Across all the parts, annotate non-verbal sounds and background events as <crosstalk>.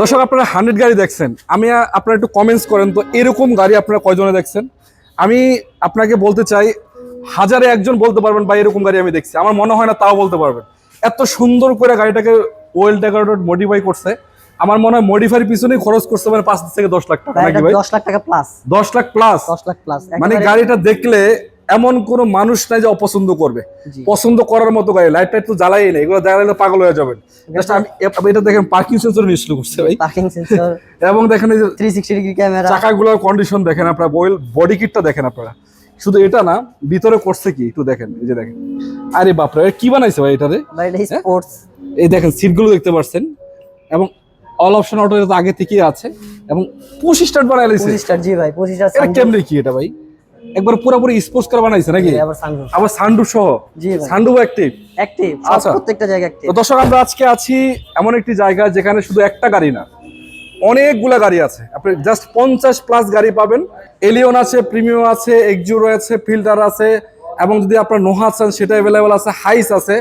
দর্শক আপনারা হান্ড্রেড গাড়ি দেখছেন। আমি আপনারা একটু কমেন্টস করেন তো এরকম গাড়ি আপনারা কয়জনে দেখছেন? আমি আপনাকে বলতে চাই হাজারে একজন বলতে পারবেন বা এরকম গাড়ি আমি দেখছি। আমার মনে হয় না তাও বলতে পারবেন। এত সুন্দর করে গাড়িটাকে ওয়েল ডেকোরেটেড মডিফাই করছে। আমার মনে হয় মডিফাইয়ের পিছনেই খরচ করতে পারে পাঁচ থেকে দশ লাখ টাকা দশ লাখ টাকা প্লাস দশ লাখ প্লাস দশ লাখ প্লাস মানে গাড়িটা দেখলে এমন কোন মানুষ নাই যে অপছন্দ করবে। পছন্দ করার মতো গাড়ি লাইট টাইট তো জ্বালাই নেই এগুলো জ্বালাইলে পাগল হয়ে যাবেন। Just আমি এটা দেখেন পার্কিং সেন্সর ইনস্টল করছে ভাই। পার্কিং সেন্সর <laughs> এবং দেখেন এই যে থ্রি সিক্সটি ডিগ্রি ক্যামেরা চাকাগুলোর কন্ডিশন দেখেন আপনারা বয়েল বডি কিটটা দেখেন আপনারা। শুধু এটা না ভিতরে করছে কি একটু দেখেন এই যে দেখেন। আরে বাপরে এ কি বানাইছে ভাই এটারে বা এটা স্পোর্টস এই দেখেন সিটগুলো দেখতে পাচ্ছেন। এবং অল অপশন অটো এটা তো আগে থেকেই আছে। এবং পুশ স্টার্ট বানাই লাইছে। পঁচিশ স্টার জি ভাই পঁচিশ স্টার এটা কেমনে কি এটা ভাই? একবার পুরোপুরি স্পোর্টস কার বানাইছে নাকি? আবার সানরুফ। আবার সানরুফ সহ? সানরুফ অ্যাক্টিভ অ্যাক্টিভ আচ্ছা। প্রত্যেকটা জায়গা অ্যাক্টিভ দর্শক আমরা আজকে আছি এমন একটি জায়গা যেখানে শুধু একটা গাড়ি না অনেকগুলা গাড়ি আছে। আপনি জাস্ট পঞ্চাশ প্লাস গাড়ি পাবেন। এলিয়ন আছে প্রিমিয়াম আছে এক্সজুরো আছে ফিল্টার আছে এবং যদি আপনার নোহা চান সেটা অ্যাভেলেবেল আছে হাইস আছে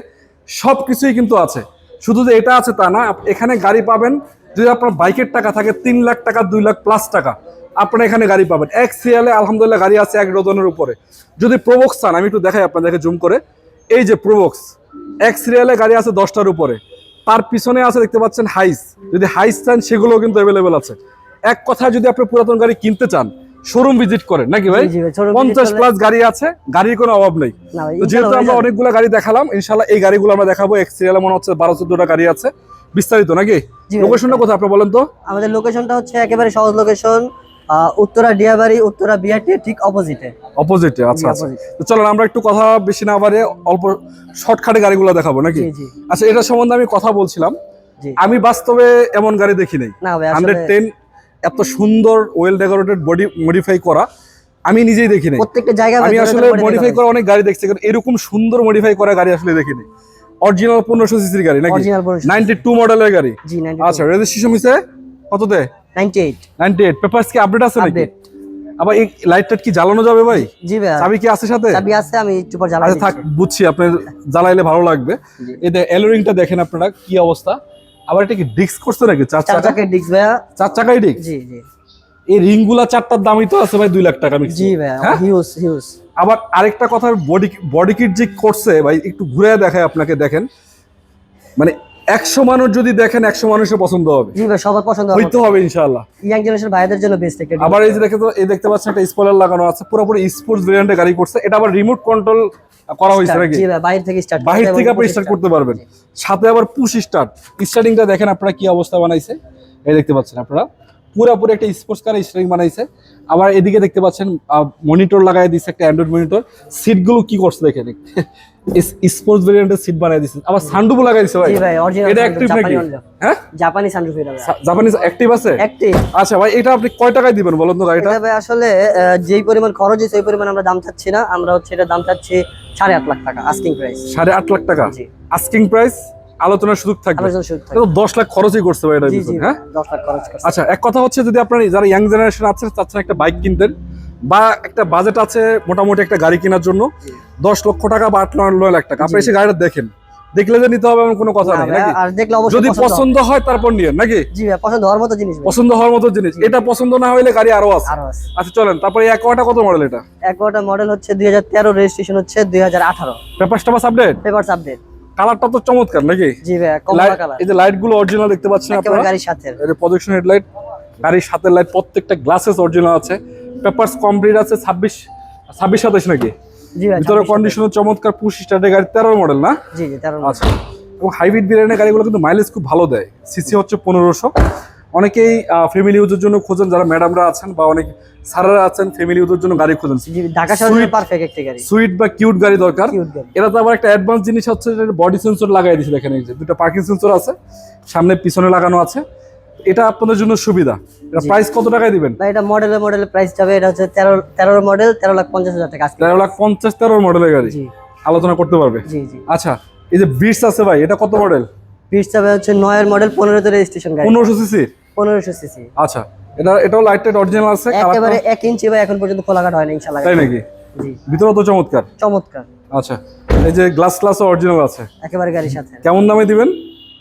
সব কিছুই কিন্তু আছে। শুধু যে এটা আছে তা না এখানে গাড়ি পাবেন। যদি আপনার বাইকের টাকা থাকে তিন লাখ টাকা দুই লাখ প্লাস টাকা। আপনারা এখানে গাড়ি পাবেন। এক সিরিয়ালে আলহামদুলিল্লাহ গাড়ি আছে এক ডজনের উপরে। যদি প্রোবক্স চান আমি একটু দেখাই আপনাদেরকে জুম করে। এই যে প্রোবক্স এক সিরিয়ালে গাড়ি আছে দশটার উপরে। তার পিছনে আছে দেখতে পাচ্ছেন হাইস যদি হাইস চান সেগুলোও কিন্তু অ্যাভেলেবেল আছে। এক কথায় যদি আপনি পুরাতন গাড়ি কিনতে চান শোরুম ভিজিট করেন নাকি ভাই? পঞ্চাশ প্লাস গাড়ি আছে গাড়ির কোনো অভাব নেই। তো যেহেতু আমরা। অনেকগুলো গাড়ি দেখালাম ইনশাল্লাহ এই গাড়িগুলো আমরা দেখাবো। এক সিরিয়ালে মনে হচ্ছে বারো চোদ্দটা গাড়ি আছে। বিস্তারিত নাকি? লোকেশনটা কোথায় আপনি বলেন তো? আমাদের লোকেশনটা হচ্ছে একেবারে সহজ লোকেশন উত্তরা ডিয়াবাড়ি উত্তরা বিআরটি ঠিক অপোজিটে অপোজিটে আচ্ছা আচ্ছা। তো চলেন আমরা একটু কথা বেশি না বাড়ে অল্প শর্টকাটে গাড়িগুলো দেখাবো নাকি? আচ্ছা এটা সম্বন্ধে আমি কথা বলছিলাম। আমি বাস্তবে এমন গাড়ি দেখি নাই। হান্ড্রেড টেন এত সুন্দর ওয়েল ডেকোরেটেড বডি মডিফাই করা আমি নিজেই দেখি নাই। প্রত্যেকটা জায়গায় আমি আসলে মডিফাই করা অনেক গাড়ি দেখছি কিন্তু এরকম সুন্দর মডিফাই করা গাড়ি আসলে দেখিনি অরিজিনাল পনেরোশো সিসির গাড়ি নাকি? নাইনটি টু মডেলের গাড়ি। জি আচ্ছা রেজিস্ট্রেশন হয়েছে কততে? 98 নাইনটি এইট। কি আপডেট আছে নাকি? আপডেট আবার এই লাইট টাইট কি জ্বালানো যাবে ভাই? জি ভাই চাবি কি আছে সাথে? চাবি আছে আমি একটু পর জ্বালাই আচ্ছা থাক বুঝছি আপনি জ্বালাইলে ভালো লাগবে। এই এলোরিংটা দেখেন আপনারা কি অবস্থা? আবার এটা কি ডিস্ক করছে নাকি? চার চার চাকা চাকার ডিস্ক ভাইয়া। চার চাকাই ডিস্ক জি জি। এই রিংগুলা চারটার দামই তো আছে ভাই দুই লাখ টাকা জি হ্যাঁ? হিউজ হিউজ আবার আরেকটা কথা বডি বডি কিট যে করছে ভাই একটু ঘুরে দেখায় আপনাকে দেখেন। মানে একশো মানুষ যদি দেখেন একশো মানুষের পছন্দ হবে। জি ভাই সবার পছন্দ হইতে হবে ইনশাআল্লাহ। ইয়াং জেনারেশন ভাইদের জন্য বেস্ট একটা আবার এই যে দেখে তো এই দেখতে পাচ্ছেন একটা স্পয়লার লাগানো আছে পুরোপুরি স্পোর্টস ভেরিয়েন্টে গাড়ি করছে। এটা আবার রিমোট কন্ট্রোল করা হয়েছে নাকি? জি ভাই বাইরে থেকে স্টার্ট বাহির থেকে আপনি স্টার্ট করতে পারবেন। সাথে আবার পুশ স্টার্ট স্টার্টিংটা দেখেন আপনারা কি অবস্থা বানাইছে। এই দেখতে পাচ্ছেন আপনারা। পুরোপুরি একটা স্পোর্টস কার স্টার্টিং বানাইছে। আবার এদিকে দেখতে পাচ্ছেন মনিটর লাগাই দিচ্ছে একটা অ্যান্ড্রয়েড মনিটর সিটগুলো কি করছে দেখেন। স্পোর্টস ভেরিয়েন্টের সিট বানাই দিছে। আবার সানরুফ লাগাই দিছে ভাই। এটা অ্যাক্টিভ নাকি? হ্যাঁ? জাপানি সানরুফ এটা জাপানি অ্যাক্টিভ আছে? অ্যাক্টিভ আচ্ছা ভাই এটা আপনি কয় টাকায় দিবেন বলুন তো গাড়িটা? এটা ভাই আসলে যেই পরিমাণ খরচ হয়েছে ওই পরিমাণ আমরা দাম চাচ্ছি না। আমরা হচ্ছে এটা দাম চাচ্ছি সাড়ে আট লাখ টাকা আস্কিং প্রাইস সাড়ে আট লাখ টাকা? জি। আস্কিং প্রাইস আলোচনার সুযোগ থাকবে। দশ লাখ খরচই জি পিছনে, হ্যাঁ? দশ লাখ খরচ আচ্ছা এক কথা হচ্ছে যদি আপনার যারা ইয়াং জেনারেশন আছে চাচ্ছেন একটা বাইক কিনতেন বা একটা বাজেট আছে মোটামুটি একটা গাড়ি কেনার জন্য দশ লক্ষ টাকা বা আট নয় লাখ টাকা। আপনি এসে গাড়িটা দেখেন। দেখলে যে নিতে হবে এমন কোনো কথা নেই আর দেখলে অবশ্যই যদি পছন্দ হয় তারপর নিয়ে নাকি? জি পছন্দ হওয়ার মতো জিনিস পছন্দ হওয়ার মতো জিনিস। এটা পছন্দ না হইলে গাড়ি আরও আছে। আচ্ছা চলেন তারপরে একোয়াটা কত মডেল এটা? একটা মডেল হচ্ছে দুই হাজার তেরো রেজিস্ট্রেশন হচ্ছে দুই হাজার আঠারো। পেপার টাপাস আপডেট পেপারস আপডেট কালারটা তো চমৎকার নাকি? জি ভাই কমলা লাইট- কালার। এই যে লাইটগুলো অরিজিনাল দেখতে পাচ্ছেন আপনারা? গাড়ির সাথে। এটা প্রজেকশন হেডলাইট গাড়ির সাথে লাইট প্রত্যেকটা গ্লাসেস অরিজিনাল আছে। পেপারস কমপ্লিট আছে ছাব্বিশ ছাব্বিশ সাতাশ নাকি? জি ভাই ভিতরে 26 কন্ডিশন চমৎকার পুশ স্টার্টের গাড়ি তেরো মডেল না? জি জি তেরো আচ্ছা। এবং হাইব্রিড গাড়িগুলো কিন্তু মাইলেজ খুব ভালো দেয়। সিসি হচ্ছে পনেরোশো। অনেকেই ফ্যামিলি ইউজের জন্য খোঁজেন যারা ম্যাডামরা আছেন বা অনেক স্যাররা আছেন ফ্যামিলি ইউজের জন্য গাড়ি খোঁজেন। ঢাকা Sweet- পারফেক্ট একটা গাড়ি। সুইট বা কিউট গাড়ি দরকার। এটা তো আবার একটা অ্যাডভান্স জিনিস হচ্ছে বডি সেন্সর লাগাই দিয়েছে দেখেন এই যে দুটো পার্কিং সেন্সর আছে সামনে পিছনে লাগানো আছে। এটা আপনাদের জন্য সুবিধা। এটা প্রাইস কত টাকায় দিবেন? ভাই এটা মডেলের মডেলের প্রাইস যাবে এটা হচ্ছে তেরো তেরোর মডেল তেরো লাখ পঞ্চাশ হাজার টাকা আজকে। তেরো লাখ পঞ্চাশ তেরো মডেলের গাড়ি। জি। আলোচনা করতে পারবে? জি জি। আচ্ছা এই যে বিটস আছে ভাই এটা কত মডেল পিস যাবে হচ্ছে নয়ের মডেল পনেরোতে রেজিস্ট্রেশন গাড়ি। পনেরোশো সিসির পনেরোশো সিসি। আচ্ছা এটা এটাও লাইট টাইট অরিজিনাল আছে একেবারে এক ইঞ্চি বা এখন পর্যন্ত খোলাঘাট হয় না ইনশাল্লাহ তাই নাকি? জি। ভিতরে তো চমৎকার। চমৎকার। আচ্ছা এই যে গ্লাস গ্লাস অরিজিনাল আছে। একেবারে গাড়ির সাথে। কেমন দামে দিবেন?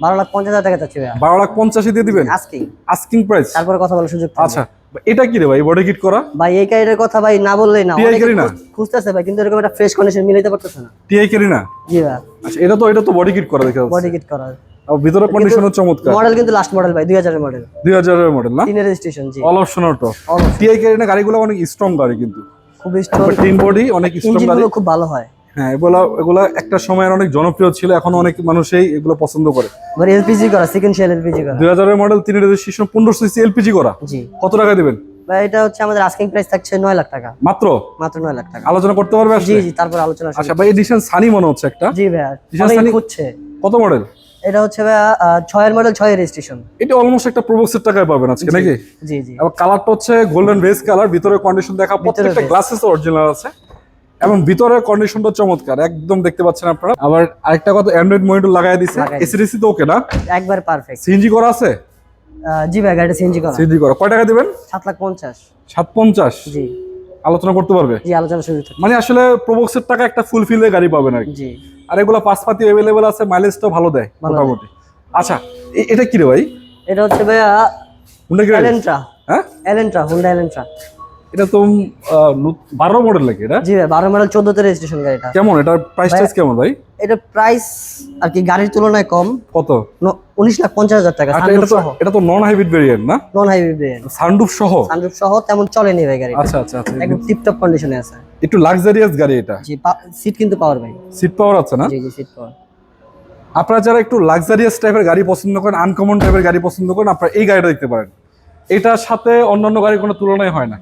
বারো লাখ পঞ্চাশ হাজার টাকা চাচ্ছি ভাইয়া। বারো লাখ পঞ্চাশে দিয়ে দিবেন? আজকে আস্কিং প্রাইস তারপরে কথা বলার সুযোগ আচ্ছা এটা কি রে ভাই বডি কিট করা? ভাই এই গাড়িটার কথা ভাই না বললেই না। অনেকে গাড়ি না? খুঁজতেছে ভাই কিন্তু এরকম একটা ফ্রেশ কন্ডিশন মিলাইতে পারতেছে না। টিআই কেরি না? জি ভাই। আচ্ছা এটা তো এটা তো বডি কিট করা দেখা যাচ্ছে। বডি কিট করা। আর ভিতরে কন্ডিশনও চমৎকার। মডেল কিন্তু লাস্ট মডেল ভাই দুই হাজারের মডেল দুই হাজারের মডেল না? তিনের রেজিস্ট্রেশন জি। অল অপশন অটো টিআই কেরি গাড়িগুলো অনেক স্ট্রং গাড়ি কিন্তু। খুব স্ট্রং টিন বডি অনেক স্ট্রং গাড়ি। খুব ভালো হয়। হ্যাঁ এগুলো এগুলো একটা সময় অনেক জনপ্রিয় ছিল এখন অনেক মানুষই এগুলো পছন্দ করে। এবার এলপিজি করা সেকেন্ড এলপিজি করা। দুই হাজারের মডেল তিন রেজিস্ট্রেশন পনেরো সিসি এলপিজি করা। জি। কত টাকা দিবেন? ভাই এটা হচ্ছে আমাদের আস্কিং প্রাইস থাকছে নয় লাখ টাকা। মাত্র? মাত্র নয় লাখ টাকা। আলোচনা করতে পারবে জি জি তারপর আলোচনা আচ্ছা ভাই এডিশন সানি মনে হচ্ছে একটা। জি বিশাল সানি- খুঁজছে। কত মডেল এটা হচ্ছে ভাইয়া ছয়ের মডেল ছয়ের রেজিস্ট্রেশন এটা অলমোস্ট একটা প্রবক্সের টাকায় পাবেন আজকে নাকি? জি জি। এবং কালারটা হচ্ছে গোল্ডেন বেস কালার ভিতরে কন্ডিশন দেখা প্রত্যেকটা। গ্লাসেস অরিজিনাল আছে। এবং ভিতরে কন্ডিশনটা চমৎকার একদম দেখতে পাচ্ছেন আপনারা। আবার আরেকটা কথা অ্যান্ড্রয়েড মনিটর লাগাই দিছে। এসিডিসি তো ওকে না? একবার পারফেক্ট সিএনজি করা আছে? জি ভাই গাড়িটা সিএনজি করা। সিএনজি করা। কয় টাকা দিবেন? সাত লাখ পঞ্চাশ। সাত পঞ্চাশ। জি। আলোচনা করতে পারবে? জি আলোচনা শুরু থাকে মানে আসলে প্রবক্সের টাকা একটা ফুলফিলে গাড়ি পাবেন আর জি। আর এগুলো পাঁচপাতি অ্যাভেলেবেল আছে মাইলেজ তো ভালো দেয়। মোটামুটি। আচ্ছা এটা কি রে ভাই? এটা হচ্ছে ভাইয়া হুন্ডা কি এলেন্ট্রা হ্যাঁ? এলেন্ট্রা হুন্ডা এলেন্ট্রা এটা তো বারো মডেল লাগে এটা? জি ভাই বারো মডেল চোদ্দতে রেজিস্ট্রেশন গাড়িটা। কেমন? এটার প্রাইস টাইস কেমন ভাই? এটা প্রাইস আর কি গাড়ির তুলনায় কম। কত? উনিশ লাখ পঞ্চাশ হাজার টাকা আচ্ছা এটা তো নন হাইব্রিড ভেরিয়েন্ট না? নন হাইব্রিড ভেরিয়েন্ট সানরুফ সহ? সানরুফ সহ তেমন চলেনি ভাই গাড়ি আচ্ছা আচ্ছা আচ্ছা। একদম টিপটপ কন্ডিশনে আছে। একটু লাক্সারিয়াস গাড়ি এটা। জি সিট কিন্তু পাওয়ার ভাই। সিট পাওয়ার আছে না? জি জি সিট পাওয়ার আপনারা যারা একটু লাক্সারিয়াস টাইপের গাড়ি পছন্দ করেন আনকমন টাইপের গাড়ি পছন্দ করেন আপনারা এই গাড়িটা দেখতে পারেন। এটার সাথে অন্যান্য গাড়ির কোনো তুলনায় হয় না।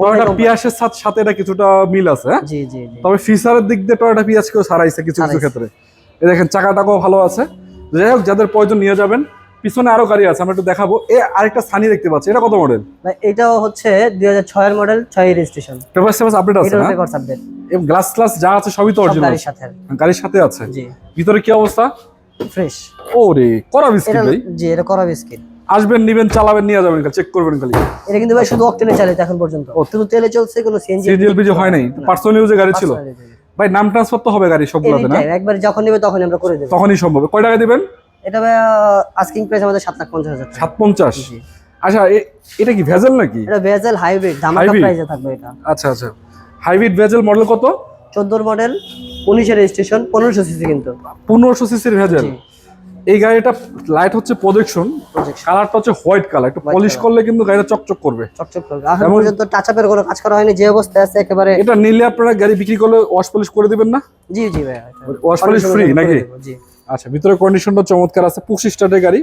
টয়োটা পিয়াসের সাথে সাথে এটা কিছুটা মিল আছে হ্যাঁ? জি জি তবে ফিচারের দিক দিয়ে টয়োটা পিয়াসকেও ছাড়াইছে কিছু কিছু ক্ষেত্রে। এই দেখেন ভালো আছে। যাই হোক যাদের প্রয়োজন নিয়ে যাবেন। পিছনে আরও গাড়ি আছে আমরা একটু দেখাবো। এ আরেকটা সানি দেখতে পাচ্ছি। এটা কত মডেল ভাই এটাও হচ্ছে দুই হাজার ছয়ের মডেল ছয় রেজিস্ট্রেশন পেপার সেপার আপডেট আছে না? পেপার সাবজেক্ট এবং গ্লাস ক্লাস যা আছে সবই তো অরিজিনাল গাড়ির সাথে। গাড়ির সাথে আছে। জি। ভিতরে কি অবস্থা? ফ্রেশ ও রে করা বিস্কিট ভাই। জি এটা করা বিস্কিট। আসবেন নিবেন চালাবেন নিয়ে যাবেন চেক করবেন খালি। এটা কিন্তু ভাই শুধু অকটেনে চালিত এখন পর্যন্ত। শুধু তেলে চলছে কোনো সিএনজি সিজিএলপিজি হয় নাই। পার্সোনাল ইউজে গাড়ি ছিল। ভাই নাম ট্রান্সফার তো হবে গাড়ি সবগুলোতে না? একবার যখন নেবে তখন আমরা করে দেবো। তখনই সম্ভব। কয় টাকা দিবেন? এটা ভাই আস্কিং প্রাইস আমাদের সাত লাখ পঞ্চাশ হাজার টাকা। সাত পঞ্চাশ জি। আচ্ছা এটা কি ভেজেল নাকি? এটা ভেজেল হাইব্রিড ধামাকা? প্রাইসে থাকবে এটা। আচ্ছা আচ্ছা। হাইব্রিড ভেজেল মডেল কত? চোদ্দোর মডেল উনিশের রেজিস্ট্রেশন পনেরোশো সিসি কিন্তু। পনেরোশো সিসির ভেজেল। এই গাড়িটা লাইট হচ্ছে প্রজেকশন। কালারটা হচ্ছে হোয়াইট কালার একটু পলিশ করলে কিন্তু গাড়িটা চকচক করবে। চকচক করবে। এখন পর্যন্ত টাচ আপের কোনো কাজ করা হয়নি যে অবস্থায় আছে একেবারে এটা নিলে আপনারা গাড়ি বিক্রি করলে ওয়াশ পলিশ করে দিবেন না? জি জি ভাই। ওয়াশ পলিশ ফ্রি নাকি? জি। আচ্ছা ভিতরে কন্ডিশনটা চমৎকার আছে পুশ স্টার্টের গাড়ি।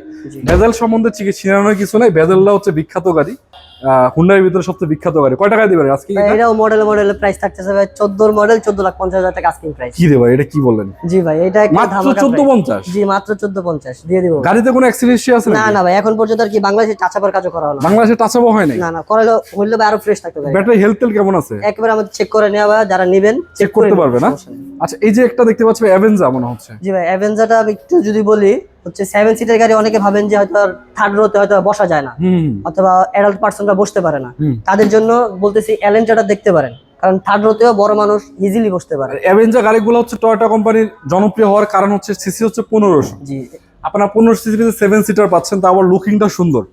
ভেজাল সম্বন্ধে ছিনানোর কিছু নাই ভেজালটা হচ্ছে বিখ্যাত গাড়ি। হুন্ডার ভিতরে সবচেয়ে বিখ্যাত গাড়ি। কয় টাকায় দিবেন আজকে এটাও মডেল মডেলের প্রাইস থাকতেছে ভাই চোদ্দোর মডেল চোদ্দ লাখ পঞ্চাশ হাজার টাকা আস্কিং প্রাইস কি রে ভাই এটা কি বললেন জি ভাই এটা মাত্র ধামাকা চোদ্দ price। পঞ্চাশ জি মাত্র চোদ্দ পঞ্চাশ দিয়ে দিব। গাড়িতে কোনো অ্যাক্সিডেন্ট আছে না না ভাই এখন পর্যন্ত আর কি বাংলাদেশে চাচাবার কাজও করা হলো। বাংলাদেশে টাচাবো হয় নাই? না না হইলে ভাই আরও ফ্রেশ থাকতে পারে। ব্যাটারি হেলথ তেল কেমন আছে? একবার আমাদের চেক করে নেওয়া ভাই যারা নেবেন চেক করতে পারবে না? আচ্ছা এই যে একটা দেখতে পাচ্ছি অ্যাভেঞ্জা মনে হচ্ছে। জি ভাই আমি একটু যদি বলি হচ্ছে সেভেন সিটের গাড়ি অনেকে ভাবেন যে হয়তো থার্ড রোতে হয়তো বসা যায় না। অথবা অ্যাডাল্ট পার্সনরা বসতে পারে না। তাদের জন্য বলতেছি অ্যালেন্টাটা দেখতে পারেন। কারণ থার্ড রোতেও বড় মানুষ ইজিলি বসতে পারে। অ্যাভেঞ্জা গাড়িগুলো হচ্ছে টয়োটা কোম্পানির জনপ্রিয় হওয়ার কারণ হচ্ছে সিসি হচ্ছে পনেরোশো। জি। আপনারা পনেরো সিসিতে সেভেন সিটার পাচ্ছেন তা আবার লুকিংটা সুন্দর।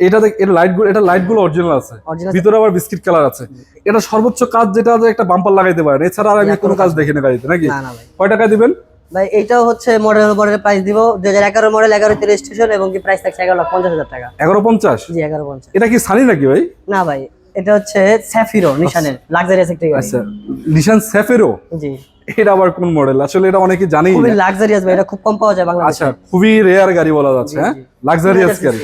এটা দেখ এটা লাইটগুলো এটা লাইটগুলো অরিজিনাল আছে। ভিতরে আবার বিস্কিট কালার আছে। এটা সর্বোচ্চ কাজ যেটা একটা বাম্পার লাগাইতে পারেন। এছাড়া আর আমি কোনো কাজ দেখিনি গাড়িতে নাকি? না না ভাই। কয় টাকা দিবেন? ভাই এইটাও হচ্ছে মডেল মডেলের প্রাইস দিব। দুই হাজার এগারো মডেল এগারোতে রেজিস্ট্রেশন এবং কি প্রাইস থাকছে এগারো পঞ্চাশ হাজার টাকা। এগারো পঞ্চাশ? জি এগারো পঞ্চাশ। এটা কি সানি নাকি ভাই? না ভাই এটা হচ্ছে স্যাফিরো নিশানের লাক্সারিয়াস একটি গাড়ি। আচ্ছা নিশান স্যাফিরো জি। এটা আবার কোন মডেল আসলে এটা অনেকে জানেই খুবই লাক্সারিয়াস ভাই এটা খুব কম পাওয়া যায় বাংলাদেশে। আচ্ছা খুবই রেয়ার গাড়ি বলা যাচ্ছে হ্যাঁ? লাক্সারিয়াস গাড়ি।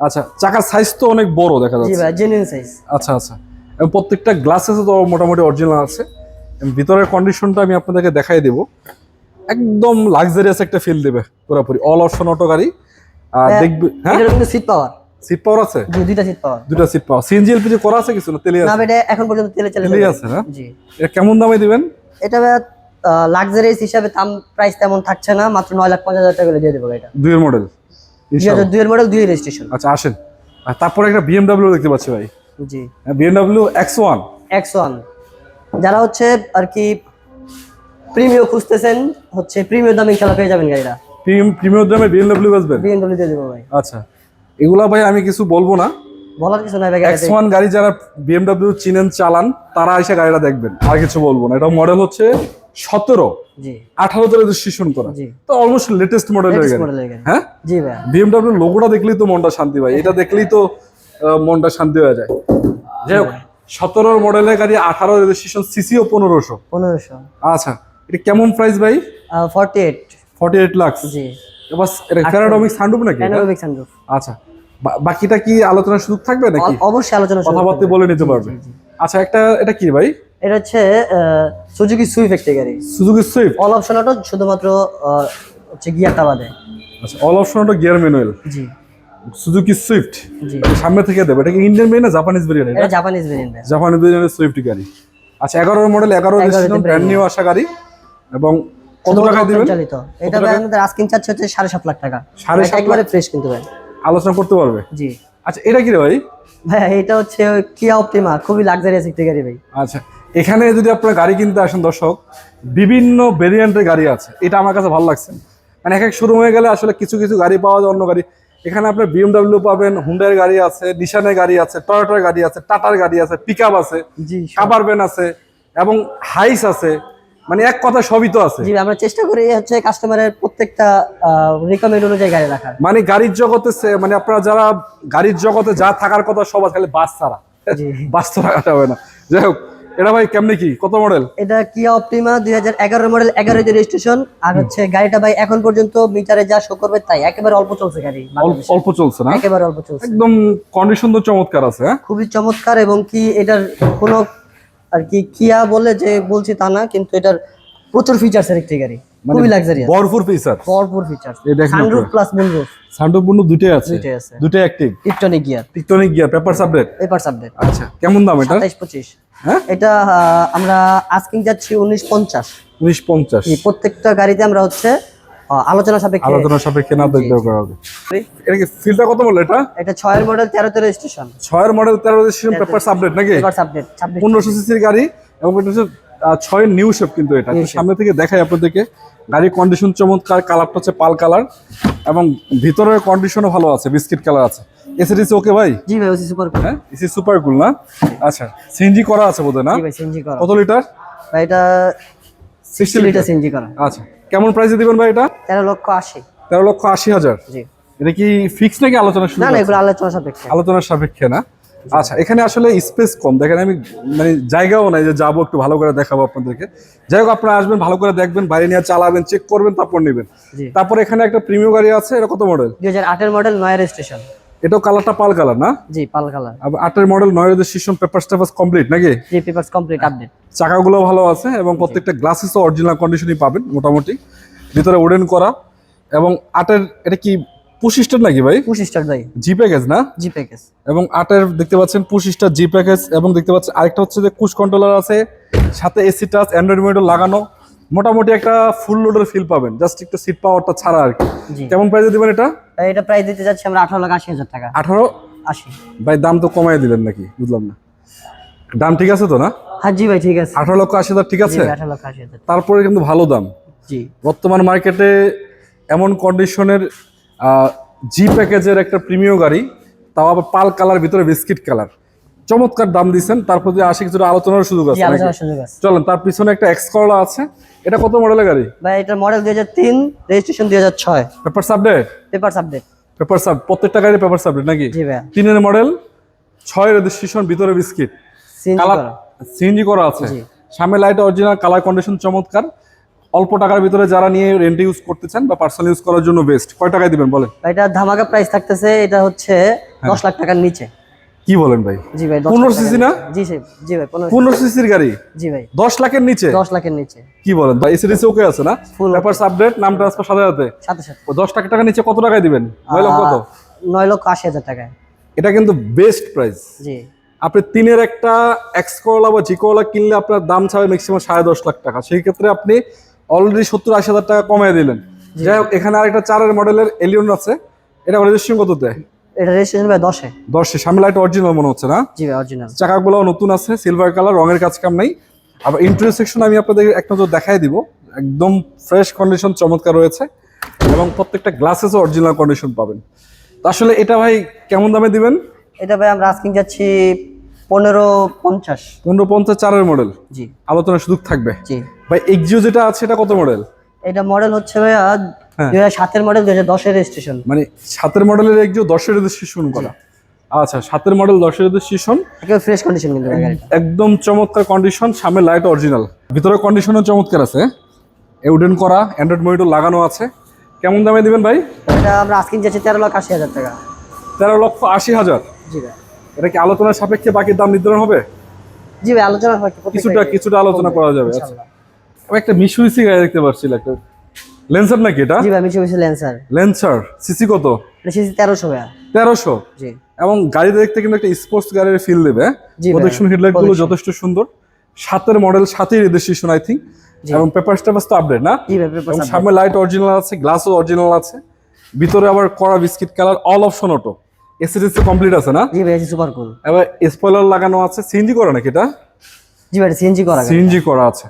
আচ্ছা চাকার সাইজ তো অনেক বড় দেখা যাচ্ছে। জি ভাই জেনুইন সাইজ আচ্ছা আচ্ছা। এবং প্রত্যেকটা গ্লাসেস তো মোটামুটি অরিজিনাল আছে। ভিতরের কন্ডিশনটা আমি আপনাদেরকে দেখাই দেব। একদম লাক্সারিয়াস একটা ফিল দেবে পুরোপুরি। অল অপশন অটো গাড়ি। আর হ্যাঁ, দেখবে হ্যাঁ? কিন্তু সিট পাওয়ার সিট পাওয়ার আছে? দুইটা সিট পাওয়ার দুটা সিট পাওয়ার সিএনজি এলপিজি করা আছে কিছু না? তেলে না আছে। ভাই, এটা এখন পর্যন্ত তেলে চলে তেলেই আছে না? জি। এটা কেমন দামে দিবেন? এটা লাক্সারিয়াস হিসাবে দাম প্রাইস তেমন থাকছে না। মাত্র নয় লাখ পঞ্চাশ হাজার টাকা করে দিয়ে দেবো এটা। দুইয়ের মডেল দুই হাজার দুইয়ের মডেল দুই রেজিস্ট্রেশন আচ্ছা আসেন। আর তারপরে একটা বিএমডাব্লিউ দেখতে পাচ্ছি ভাই। জি। BMW X one X one যারা হচ্ছে আর কি প্রিমিয় খুঁজতেছেন হচ্ছে প্রিমিয় দামে ইনশাল্লাহ পেয়ে যাবেন গাড়িটা। প্রিমিয়ার দামে বিএমডব্লিউ বেচবেন বিএনডব্লিউ দিয়ে দেবো ভাই। আচ্ছা। এগুলা ভাই আমি কিছু বলব না। বলার কিছু নাই ভাই এক্স ওয়ান গাড়ি যারা বিএমডব্লিউ চিনেন চালান তারা এসে গাড়িটা দেখবেন। আর কিছু বলব না। এটা মডেল হচ্ছে সতেরো। জি। আঠারোতে রেজিস্ট্রেশন করা। জি। তো অলমোস্ট লেটেস্ট মডেল মডেলের গাড়ি হ্যাঁ জি ভাই। বিএমডব্লিউ লোগোটা দেখলেই তো মনটা শান্তি পায় এটা দেখলেই তো মনটা শান্তি হয়ে যায়। যাই হোক সতেরোর মডেলের গাড়ি আঠারো রেজিস্ট্রেশন সিসিও পনেরোশো। পনেরোশো। আচ্ছা। এটা কেমন প্রাইস ভাই? Forty eight forty eight lakh জি। এবার এটা প্যারাডমিক সানরুফ নাকি? সানরুফ আচ্ছা। বাকিটা কি আলোচনার সুযোগ থাকবে নাকি? অবশ্যই আলোচনা কথাবার্তা বলে নিতে পারবে। আচ্ছা একটা এটা কি ভাই? এটা হচ্ছে সুজুকি সুইফট একটি গাড়ি। Suzuki Swift all option auto শুধুমাত্র হচ্ছে গিয়ারটা বাদে। আচ্ছা all option auto gear manual জি। সুজুকি সুইফট সামনে থেকে দেবে। এটা কি ইন্ডিয়ান না জাপানিজ ভেরিয়েন্ট এটা জাপানিজ ভেরিয়েন্ট জাপানিজ ভেরিয়েন্টের সুইফট গাড়ি। আচ্ছা এগারোর মডেল এগারো ব্র্যান্ড নিউ আসা গাড়ি। এবং কত টাকা দিবেন? চালিত। এটা ভাই আমাদের আস্কিং চার্জ হচ্ছে সাড়ে সাত লাখ টাকা। সাড়ে সাত একবারে ফ্রেশ কিন্তু ভাই। আলোচনা করতে পারবে? জি। আচ্ছা এটা কি রে ভাই? ভাই এটা হচ্ছে কিয়া অপটিমা খুবই লাক্সারিয়াস একটি গাড়ি ভাই। আচ্ছা এখানে যদি আপনারা গাড়ি কিনতে আসেন দর্শক বিভিন্ন ভেরিয়েন্টের গাড়ি আছে। এটা আমার কাছে ভালো লাগছে। মানে এক এক শুরু হয়ে গেলে আসলে কিছু কিছু গাড়ি পাওয়া যায় অন্য গাড়ি। এখানে আপনার বিএমডাব্লিউ পাবেন হুন্ডার গাড়ি আছে নিশানের গাড়ি আছে টয়োটার গাড়ি আছে টাটার গাড়ি আছে পিক আছে জি কাবারবেন আছে এবং হাইস আছে। মানে এক কথা সবই তো আছে। জি আমরা চেষ্টা করি হচ্ছে কাস্টমারের প্রত্যেকটা রিকমেন্ড অনুযায়ী গাড়ি রাখার। মানে গাড়ির জগতে মানে আপনারা যারা গাড়ির জগতে যা থাকার কথা সব আছে খালি বাস ছাড়া। জি। বাস তো রাখা যাবে না। যাই হোক এটা ভাই কেমনে কি? কত মডেল এটা কিয়া অপটিমা দুই হাজার এগারো মডেল এগারো রেজিস্ট্রেশন আর হচ্ছে গাড়িটা ভাই এখন পর্যন্ত মিটারে যা শো করবে তাই একেবারে অল্প চলছে গাড়ি অল্প চলছে না? একেবারে অল্প চলছে। একদম কন্ডিশন তো চমৎকার আছে হ্যাঁ? খুবই চমৎকার এবং কি এটার কোনো আর কি কিয়া বলে যে বলছি তা না কিন্তু এটার প্রচুর ফিচার্স এর একটি গাড়ি। খুবই লাক্সারিয়াস ভরপুর ফিচার ভরপুর ফিচার্স এই দেখেন সানরুফ প্লাস মুনরুফ সান্ডপূর্ণ দুটোই আছে। দুইটাই আছে। দুটোই active electronic gear টিকটনিক gear paper update papers update আচ্ছা কেমন দাম এটা? সাতাইশ পঁচিশ। হ্যাঁ? এটা আমরা আস্কিং যাচ্ছি উনিশ পঞ্চাশ। উনিশ পঞ্চাশ। প্রত্যেকটা গাড়িতে আমরা হচ্ছে আলোচনা সাপেক্ষে। আলোচনা সাপেক্ষে না হবে এটা কি কত বলল এটা? এটা ছয়ের মডেল তেরোতে রেজিস্ট্রেশন ছয়ের মডেল তেরো রেজিস্ট্রেশন পেপার আপডেট নাকি? পেপারস আপডেট ছাব্বিশ পনেরোশো সিসির গাড়ি এবং এটা হচ্ছে আহ, ছয়ের নিউ শেপ কিন্তু এটা। সামনে থেকে দেখাই আপনাদেরকে গাড়ির কন্ডিশন চমৎকার কালারটা হচ্ছে পাল কালার এবং ভিতরের কন্ডিশনও ভালো আছে বিস্কিট কালার আছে। এসিডিসি ওকে ভাই? জি ভাই ওসি সুপার হ্যাঁ এসি সুপার কুল না? আচ্ছা সিএনজি করা আছে বোধহয় না? জি ভাই সিএনজি করা। কত লিটার ভাই এটা সিক্সটি লিটার সিএনজি করা। আচ্ছা কেমন প্রাইসে দিবেন ভাই এটা? তেরো লক্ষ আশি। তেরো লক্ষ আশি হাজার? জি। এটা কি ফিক্স নাকি আলোচনা শুরু না না এগুলো আলোচনা সাপেক্ষে। আলোচনার সাপেক্ষে না? আচ্ছা এখানে আসলে স্পেস কম। দেখেন আমি মানে জায়গাও নাই যে যাব একটু ভালো করে দেখাবো আপনাদেরকে। যাই হোক আপনারা আসবেন ভালো করে দেখবেন বাইরে নিয়ে চালাবেন চেক করবেন তারপর নেবেন। তারপর এখানে একটা প্রিমিয়াম গাড়ি আছে এটা কত মডেল দুই হাজার আটের মডেল নয় রেজিস্ট্রেশন এটাও কালারটা পাল কালার না? জি পাল কালার আটের মডেল নয় রেজিস্ট্রেশন পেপার টেপার কমপ্লিট নাকি? জি পেপারস কমপ্লিট আপডেট চাকাগুলো ভালো আছে এবং প্রত্যেকটা গ্লাসেসও অরিজিনাল কন্ডিশনই পাবেন মোটামুটি। ভিতরে উডেন করা এবং আটের এটা কি পুশ স্টার নাকি ভাই? পুশ স্টার ভাই। জি প্যাকেজ না? জি প্যাকেজ এবং আটের দেখতে পাচ্ছেন পুশ স্টার জি প্যাকেজ এবং দেখতে পাচ্ছেন আরেকটা হচ্ছে যে কুশ কন্ট্রোলার আছে সাথে এসি টাচ অ্যান্ড্রয়েড মোডও লাগানো। মোটামুটি একটা ফুল লোডের ফিল পাবেন জাস্ট একটু সিট পাওয়ারটা ছাড়া আর কি। কেমন প্রাইসে দিবেন এটা? এটা প্রাইস দিতে যাচ্ছি আমরা আঠারো লাখ আশি হাজার টাকা। আঠারো? আশি। ভাই দাম তো কমাই দিলেন নাকি? বুঝলাম না। দাম ঠিক আছে তো না? হ্যাঁ জি ভাই ঠিক আছে। আঠারো লক্ষ আশি হাজার ঠিক আছে? আঠারো লাখ আশি হাজার। তারপরে কিন্তু ভালো দাম। জি। বর্তমান মার্কেটে এমন কন্ডিশনের জি প্যাকেজের একটা প্রিমিয়াম গাড়ি তাও আবার পাল কালার ভিতরে বিস্কিট কালার। চমৎকার দাম দিচ্ছেন তারপর যে আসে কিছুটা আলোচনার সুযোগ আছে। চলেন তার পিছনে একটা এক্স করলা আছে। এটা কত মডেলের গাড়ি? ভাই এটা মডেল দুই হাজার তিন রেজিস্ট্রেশন দুই হাজার ছয়। পেপার সাবডেট পেপারস আপডেট পেপার সাব প্রত্যেকটা গাড়ি পেপার সাবডেট নাকি? জি ভাই তিনের মডেল ছয় রেজিস্ট্রেশন ভিতরে বিস্কিট। কালার সিএনজি করা আছে। সামনে লাইট অরিজিনাল কালার কন্ডিশন চমৎকার। অল্প টাকার ভিতরে যারা নিয়ে রেন্ট ইউজ করতে চান বা পার্সোনাল ইউজ করার জন্য বেস্ট কয় টাকায় দিবেন বলেন? এটা ধামাকা প্রাইস থাকতেছে এটা হচ্ছে হ্যাঁ। দশ লাখ টাকার নিচে। কি বলেন ভাই? জি ভাই 10 পনেরো সিসি না? জি জি ভাই পনেরো পনেরো সিসির গাড়ি? জি ভাই। দশ লাখের নিচে? দশ লাখের নিচে। কি বলেন? ভাই এসিডিসি ওকে আছে না? Full পেপার আপডেট নাম ট্রান্সফার সাথে সাথে? সাথে সাথে। ও দশ টাকা টাকা নিচে কত টাকায় দিবেন? নয় লক্ষ কত? আহ, নয় লক্ষ আশি হাজার টাকায়। এটা কিন্তু বেস্ট প্রাইস জি। আপনি তিনের একটা এক্স করলা বা জি করলা কিনলে আপনার দাম ছাড়বে ম্যাক্সিমাম সাড়ে দশ লাখ টাকা। সেই ক্ষেত্রে আপনি অলরেডি সত্তর আশি হাজার টাকা কমিয়ে দিলেন। যাই হোক এখানে আরেকটা চারের মডেলের এলিয়ন আছে। এটা রেজিস্ট্রেশন কত দেয়? এটা রেজিস্ট্রেশন ভাই দশে। দশে। সামনে লাইট অরিজিনাল মনে হচ্ছে না? জি ভাই অরিজিনাল চাকাগুলো নতুন আছে সিলভার কালার রঙের কাজ কাম নাই। আবার ইন্টারিয়র সেকশন আমি আপনাদের এক নজর দেখাই দিব। একদম ফ্রেশ কন্ডিশন চমৎকার রয়েছে। এবং প্রত্যেকটা গ্লাসেসও অরিজিনাল কন্ডিশন পাবেন। তো আসলে এটা ভাই কেমন দামে দিবেন? এটা ভাই আমরা আস্কিং যাচ্ছি পনেরো পঞ্চাশ। পনেরো পঞ্চাশ চারের মডেল। জি। আলোচনার সুযোগ থাকবে। জি। ভাই এক্সিও যেটা আছে এটা কত মডেল? এটা মডেল হচ্ছে ভাইয়া হ্যাঁ। দুই হাজার সাতের মডেল দুই হাজার দশের রেজিস্ট্রেশন মানে সাতের মডেলের এক্সিও দশের রেজিস্ট্রেশন করা। আচ্ছা সাতের মডেল দশের রেজিস্ট্রেশন একেবারে ফ্রেশ কন্ডিশন কিন্তু একদম চমৎকার কন্ডিশন সামনে লাইট অরিজিনাল ভিতরে কন্ডিশনও চমৎকার আছে। এউডেন করা অ্যান্ড্রয়েড মনিটর লাগানো আছে। কেমন দামে দিবেন ভাই? এটা আমরা আস্কিং যাচ্ছি তেরো লাখ আশি হাজার টাকা। তেরো লক্ষ আশি হাজার। জি ভাই এটা কি আলোচনার সাপেক্ষে বাকির দাম নির্ধারণ হবে? জি ভাই আলোচনা হয় কিছুটা কিছুটা আলোচনা করা যাবে। আচ্ছা। আমি একটা মিশুইসি গাড়ি দেখতে পাচ্ছি একটা লেন্সার নাকি এটা? জি ভাই মিশে মিশে ল্যান্সার লেন্সার সিসি কত? এটা সিসি তেরোশো ভাইয়া। তেরোশো? জি। এবং গাড়ি দেখতে কিন্তু একটা স্পোর্টস গাড়ির ফিল দেবে জি ভাইয়া, প্রোটেকশন হেডলাইটগুলো যথেষ্ট সুন্দর। সাতের মডেল সাথেই রেজিস্ট্রেশন আই থিঙ্ক এবং পেপার স্টেপাস তো আপডেট না? জি ভাই পেপার সামনে লাইট অরিজিনাল আছে গ্লাসও অরিজিনাল আছে। ভিতরে আবার কড়া biscuit colour all option auto ACDC complete আছে না? জি ভাই সুপার কুল এবার স্পয়লার লাগানো আছে সিএনজি করা নাকি এটা? জি ভাই সিএনজি করা। সিএনজি করা আছে।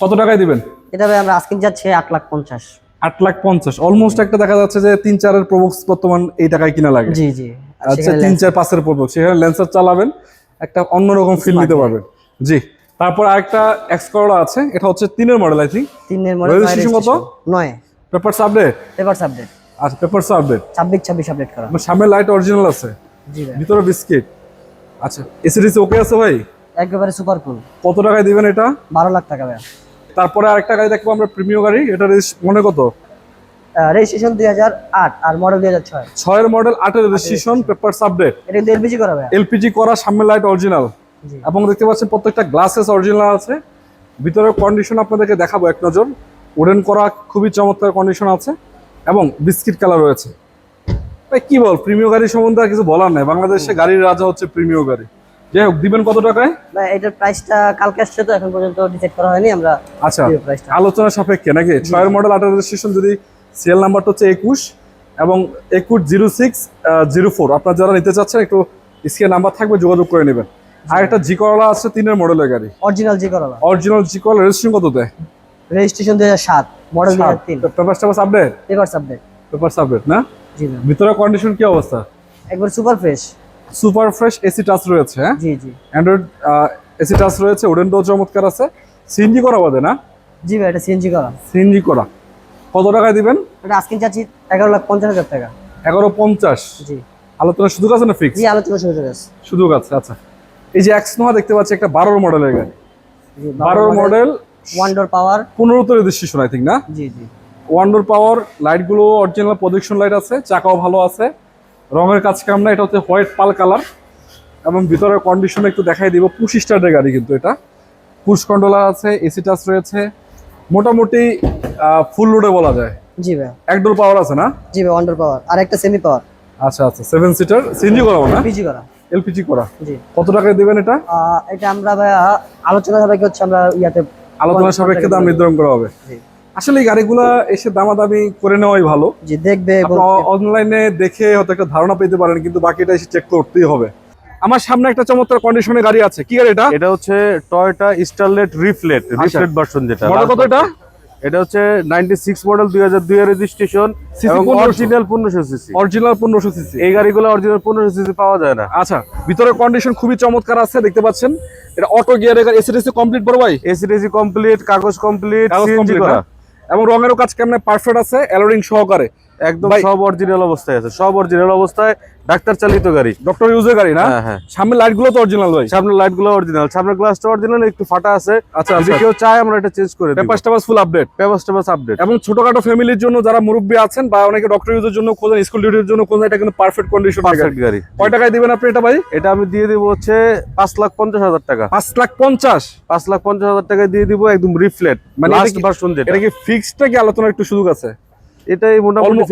কত টাকায় দিবেন? এটা ভাই আমরা আস্কিং যাচ্ছি আট লাখ পঞ্চাশ। আট লাখ পঞ্চাশ। অলমোস্ট একটা দেখা যাচ্ছে যে তিন চারের প্রবক্স বর্তমান এই টাকায় কিনা লাগে। জি জি। আচ্ছা তিন চার পাঁচের প্রবক্স সেখানে লেন্সার চালাবেন একটা অন্যরকম ফিল নিতে পারবেন। জি। তারপর আরেকটা এক্স করোলা আছে এটা হচ্ছে তিনের মডেল আই থিঙ্ক তিনের মডেল Registration কত? নয়। পেপার আপডেট পেপার আপডেট আচ্ছা পেপার আপডেট ছাব্বিশ ছাব্বিশ আপডেট করা। সামনে লাইট অরিজিনাল আছে। জি ভাই। ভিতরে বিস্কিট আচ্ছা এসিডিসি ওকে আছে ভাই? একেবারে সুপার কুল কত টাকায় দিবেন এটা? বারো লাখ টাকা ভাই তারপরে আরেকটা গাড়ি দেখব আমরা প্রিমিয় গাড়ি। এটা মনে কত? রেজিস্ট্রেশন দুই হাজার আট আর মডেল দুই হাজার ছয়। ছয়ের মডেল আটের রেজিস্ট্রেশন পেপার আপডেট এটা এলপিজি করা ভাই এলপিজি করা সামনে লাইট অরিজিনাল জি। এবং দেখতে পাচ্ছেন প্রত্যেকটা গ্লাসেস অরিজিনাল আছে। ভিতরের কন্ডিশন আপনাদেরকে দেখাবো এক নজর। ওডেন করা খুবই চমৎকার কন্ডিশন আছে। এবং বিস্কিট কালার রয়েছে। ভাই কি বল প্রিমিয় গাড়ি সম্বন্ধে আর কিছু বলার নাই? বাংলাদেশে গাড়ির রাজা হচ্ছে প্রিমিয় গাড়ি। যাই হোক দিবেন কত টাকায়? ভাই এটার প্রাইসটা কালকে আসছে তো এখন পর্যন্ত ডিসাইড করা হয়নি আমরা আচ্ছা আলোচনা সাপেক্ষে নাকি? ছয়ের মডেল আঠারো রেজিস্ট্রেশন যদি সিএল নাম্বারটা হচ্ছে একুশ এবং একুশ জিরো সিক্স জিরো ফোর আপনার যারা নিতে চাচ্ছেন একটু স্ক্রিন নাম্বার থাকবে যোগাযোগ করে নেবেন। আর একটা জি করলা আছে তিনের মডেলের গাড়ি। অরিজিনাল জি করা অরিজিনাল জি করলা রেজিস্ট্রেশন কত দেয়? রেজিস্ট্রেশন দুই হাজার সাত মডেল দুই হাজার তিন। Paper স্টাপাস update paper update paper update না? জি ভিতরে কন্ডিশন কি অবস্থা? একবার super fresh super fresh AC touch রয়েছে হ্যাঁ? জি জি। অ্যান্ড্রয়েড এসি টাচ রয়েছে ওডেন ডো চমৎকার আছে। সিএনজি করা বাদে না? জি ভাই এটা সিএনজি করা। সিএনজি করা। কত টাকায় দিবেন? এটা আজকে চাচ্ছি এগারো লাখ পঞ্চাশ হাজার টাকা। এগারো পঞ্চাশ? জি। আলোচনা সুযোগ আছে না ফিক্স জি আলোচনা হয়ে গেছে সুযোগ আছে আচ্ছা। এই যে এক্স নোহা দেখতে পাচ্ছি একটা বারোর মডেলের গাড়ি জি বারোর মডেল ওয়ান ডোর পাওয়ার পনেরোতে রেজিস্ট্রেশন আই থিঙ্ক না? জি জি। ওয়ান্ডার পাওয়ার লাইটগুলো অরিজিনাল প্রজেকশন লাইট আছে চাকাও ভালো আছে। রঙের কাজ কাম না এটা হচ্ছে হোয়াইট পাল কালার এবং ভিতরের কন্ডিশন একটু দেখাই দিব পুশ স্টার্টের গাড়ি কিন্তু এটা। পুশ কন্ট্রোলার আছে এসি টাচ রয়েছে। মোটামুটি ফুল লোডে বলা যায়। জি ভাই একডোর পাওয়ার আছে না? জি ভাই ওয়ান ডোর পাওয়ার আর একটা সেমি পাওয়ার আচ্ছা আচ্ছা সেভেন সিটার সিএনজি করাবো না? পিজি করা। এলপিজি করা। জি। কত টাকায় দেবেন এটা? এটা আমরা ভাই আলোচনা হবে কি হচ্ছে আমরা ইয়াতে আলোচনা সাপেক্ষে দাম নির্ধারণ করা হবে। আসলে এই গাড়িগুলা এসে দামাদামি করে নেওয়াই ভালো। জি দেখবে অনলাইনে দেখে হয়তো একটা ধারণা পেতে পারেন কিন্তু বাকিটা এসে চেক করতেই হবে। আমার সামনে একটা চমৎকার কন্ডিশনের গাড়ি আছে। কি গাড়ি এটা? এটা হচ্ছে টয়োটা স্টারলেট রিফ্লেট রিফ্লেট ভার্সন যেটা। কত এটা? এটা হচ্ছে 96 মডেল 2002 এর রেজিস্ট্রেশন এবং 1500 অরিজিনাল 1500 সিসি অরিজিনাল পনেরোশো সিসি এই গাড়িগুলো অরিজিনাল 1500 সিসি পাওয়া যায় না। আচ্ছা ভিতরের কন্ডিশন খুবই চমৎকার আছে দেখতে পাচ্ছেন? এটা অটো গিয়ার গাড়ি এসিডিসি কমপ্লিট বড় ভাই? এসিডিসি কমপ্লিট কাগজ কমপ্লিট সিএনজি করা। হ্যাঁ? এবং রঙেরও কাজ কেমন? পারফেক্ট আছে অ্যালোরিং সহকারে। একদম সব অরিজিনাল অবস্থায় আছে সব অরিজিনাল অবস্থায় ডাক্তার চালিত গাড়ি। ডক্টর ইউজের গাড়ি না? হ্যাঁ হ্যাঁ। সামনে লাইটগুলো তো অরিজিনাল ভাই। সামনের লাইটগুলো অরিজিনাল সামনের গ্লাসটা অরিজিনাল একটু ফাটা আছে। আচ্ছা যদি আচ্ছা। কেউ চায় আমরা এটা চেঞ্জ করে পেপার স্টাপাস ফুল আপডেট পেপার স্টেপাস আপডেট এবং ছোটখাটো ফ্যামিলির জন্য যারা মুরব্বী আছেন বা অনেকে ডক্টর ইউজের জন্য খোঁজেন স্কুল ডিউটির জন্য খোঁজেন এটা কিন্তু পারফেক্ট কন্ডিশন পারফেক্ট গাড়ি। কয় টাকায় দিবেন আপনি এটা ভাই? এটা আমি দিয়ে দিব হচ্ছে পাঁচ লাখ পঞ্চাশ হাজার টাকা। পাঁচ লাখ পঞ্চাশ? পাঁচ লাখ পঞ্চাশ হাজার টাকা দিয়ে দিব একদম রিফ্লেট মানে এটা কি- কি ফিক্সড নাকি আলোচনার একটু সুযোগ আছে? এটাই মোটামুটি।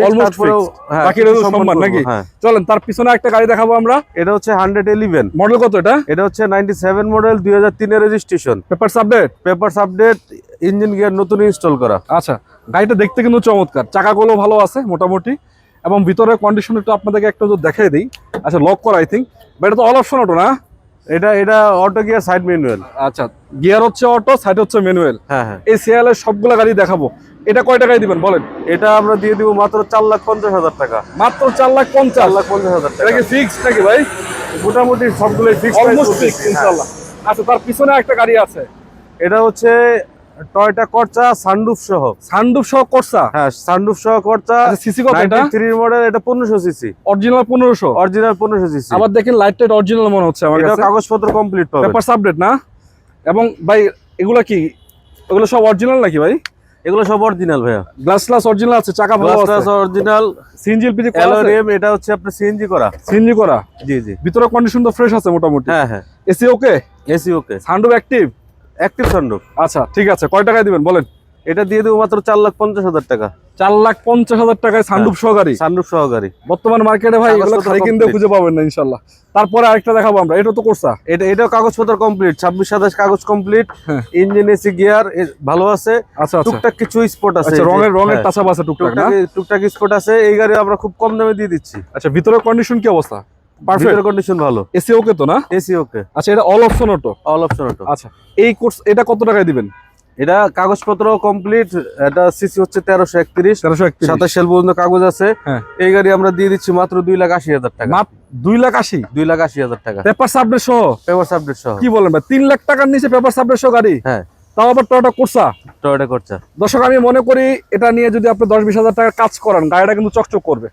হ্যাঁ, বাকি রইল সম্মান সম্মান নাকি? হ্যাঁ। চলেন তার পিছনে একটা গাড়ি দেখাবো আমরা। এটা হচ্ছে হান্ড্রেড ইলেভেন মডেল কত এটা? এটা হচ্ছে নাইনটি সেভেন মডেল দুই হাজার তিনের registration paper update papers update engine gear নতুন ইনস্টল করা। আচ্ছা গাড়িটা দেখতে কিন্তু চমৎকার। চাকাগুলো ভালো আছে মোটামুটি। এবং ভিতরের কন্ডিশন একটু আপনাদেরকে একটু দেখাই দিই। আচ্ছা লক করা আই থিঙ্ক এটা তো অল অপশন অটো না? এটা এটা অটো গিয়ার সাইড ম্যানুয়াল আচ্ছা গিয়ার হচ্ছে অটো সাইড হচ্ছে ম্যানুয়াল হ্যাঁ হ্যাঁ। এই সিএল এর সবগুলো গাড়ি দেখাবো। এটা কয় টাকায় দিবেন? বলেন। এটা আমরা দিয়ে দিব মাত্র চার লাখ পঞ্চাশ হাজার টাকা। মাত্র চার লাখ পঞ্চাশ? লাখ পঞ্চাশ হাজার এটা টাকা কি ফিক্সড নাকি ভাই? মোটামুটি সবগুলোই ফিক্স অলমোস্ট ফিক্সড ইনশাআল্লাহ। আচ্ছা তার পিছনে একটা গাড়ি আছে। এটা হচ্ছে টয়টা করচা সানরুফ সহ। সানডুপ সহ করসা হ্যাঁ সানরুফ সহ করচা। আচ্ছা সিসি কত এটা? থ্রি মডেল এটা পনেরোশো সিসি অরিজিনাল পনেরোশো? অরিজিনাল পনেরোশো সিসি আবার দেখেন লাইট টাইট অরিজিনাল মনে হচ্ছে আমার কাছে। এটা কাগজপত্র কমপ্লিট পাবে পেপারস আপডেট না? এবং ভাই এগুলা কি? এগুলো সব অরিজিনাল নাকি ভাই? এগুলো সব অরিজিনাল ভাইয়া। গ্লাস গ্লাস অরিজিনাল আছে চাকা ভালো আছে। গ্লাস অরিজিনাল সিএনজি এলপিজি করা আছে? অ্যালোরিয়াম এটা হচ্ছে আপনার সিএনজি করা। সিএনজি করা? জি জি। ভিতরে কন্ডিশন তো ফ্রেশ আছে মোটামুটি। হ্যাঁ হ্যাঁ। এসি ওকে এসি ওকে সানডুপ অ্যাক্টিভ অ্যাক্টিভ সানরুফ আচ্ছা ঠিক আছে কয় টাকায় দিবেন বলেন? এটা দিয়ে দেবো মাত্র চার লাখ পঞ্চাশ হাজার টাকা। চার লাখ পঞ্চাশ হাজার টাকায় সানডুপ সহকারী? গাড়ি সানরুফ সহকারী। বর্তমান মার্কেটে ভাই এগুলো খালি কিনতে খুঁজে পাবেন না ইনশাল্লাহ। তারপরে আরেকটা দেখাবো আমরা এটা তো করছা এটা এটাও কাগজপত্র কমপ্লিট ছাব্বিশ সাতাশ কাগজ কমপ্লিট হ্যাঁ। ইঞ্জিন এসি গিয়ার ভালো আছে। আচ্ছা আচ্ছা। টুকটাক কিছু স্পট আছে আচ্ছা রঙের রঙের হ্যাঁ, টাচাপ আছে টুকটাক টুকটাক স্পট আছে এই গাড়ি আমরা খুব কম দামে দিয়ে দিচ্ছি। আচ্ছা ভিতরের কন্ডিশন কি অবস্থা? পারফেক্ট কন্ডিশন ভালো। এসি ওকে তো না? এসি ওকে আচ্ছা এটা all option auto all option auto আচ্ছা এই কোর্স এটা কত টাকায় দিবেন? এটা কাগজপত্র কমপ্লিট এটা সিসি হচ্ছে তেরোশো একত্রিশ তেরোশো একত্রিশ। সাতাশ সাল পর্যন্ত কাগজ আছে। হ্যাঁ। এই গাড়ি আমরা দিয়ে দিচ্ছি মাত্র দুই লাখ আশি হাজার টাকা। দুই লাখ আশি? দুই লাখ আশি হাজার টাকা। পেপার সাবডেট সহ? পেপার আপডেট সহ। কি বলেন ভাই তিন লাখ টাকার নিচে পেপার সাবডেট সহ গাড়ি? হ্যাঁ। তাও আবার টয়টা কোর্সা টয়টা করছে দর্শক আমি মনে করি এটা নিয়ে যদি আপনি দশ বিশ হাজার টাকা কাজ করেন গাড়িটা কিন্তু চকচক করবে।